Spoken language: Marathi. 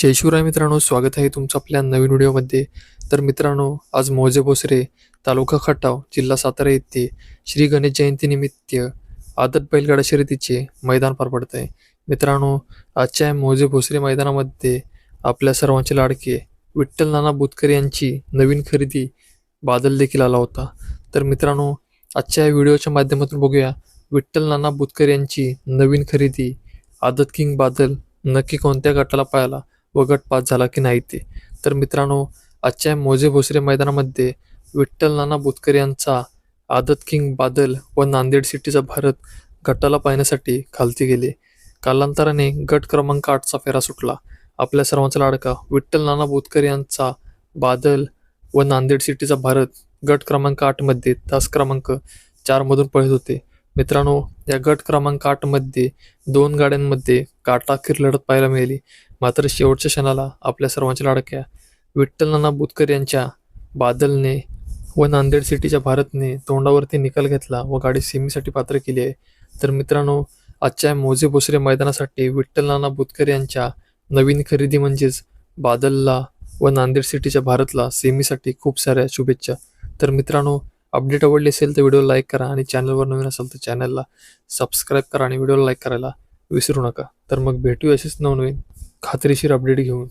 जय शिवराय मित्रांनो स्वागत आहे तुमचं आपल्या नवीन व्हिडिओमध्ये. तर मित्रांनो आज मौजे भोसरे तालुका खटाव जिल्हा सातारा येथे श्री गणेश जयंतीनिमित्त आदत बैलगाडा शर्यतीचे मैदान पार पडत आहे. मित्रांनो आजच्या मोजे मौजे भोसरे मैदानामध्ये आपल्या सर्वांचे लाडके विठ्ठल नाना बुतकर यांची नवीन खरेदी बादल देखील आला होता. तर मित्रांनो आजच्या या व्हिडिओच्या माध्यमातून बघूया विठ्ठल नाना बुतकर यांची नवीन खरेदी आदत किंग बादल नक्की कोणत्या गटाला पाहायला व गट पास झाला की नाही ते. तर मित्रांनो आजच्या मोजे भोसरे मैदानामध्ये विठ्ठल नाना बुतकर यांचा आदत किंग बादल व नांदेड सिटीचा भारत गटाला पाहण्यासाठी खालती गेले. कालांतराने गट क्रमांक आठचा फेरा सुटला. आपल्या सर्वांचा लाडका विठ्ठल नाना बुतकर यांचा बादल व नांदेड सिटीचा भारत गट क्रमांक आठमध्ये तास क्रमांक चारमधून पळत होते. मित्रांनो या गट क्रमांक आठमध्ये दोन गाड्यांमध्ये काटाखीर लढत पाहायला मिळाली. मात्र शेवटच्या क्षणाला आपल्या सर्वांच्या लाडक्या विठ्ठल नाना बुतकर यांच्या बादलने व नांदेड सिटीच्या भारतने तोंडावरती निकाल घेतला व गाडी सेमीसाठी पात्र केली आहे. तर मित्रांनो आजच्या मोजे बोसरे मैदानासाठी विठ्ठल नाना बुतकर यांच्या नवीन खरेदी म्हणजेच बादलला व नांदेड सिटीच्या भारतला सेमीसाठी खूप साऱ्या शुभेच्छा. तर मित्रांनो अपडेट आवडली असेल तर व्हिडिओ लाईक करा आणि चॅनलवर नवीन असेल तर चॅनलला सबस्क्राईब करा आणि व्हिडिओला लाईक करायला विसरू नका. तर मग भेटू असेच नवनवीन खात्रीशीर अपडेट घेऊन.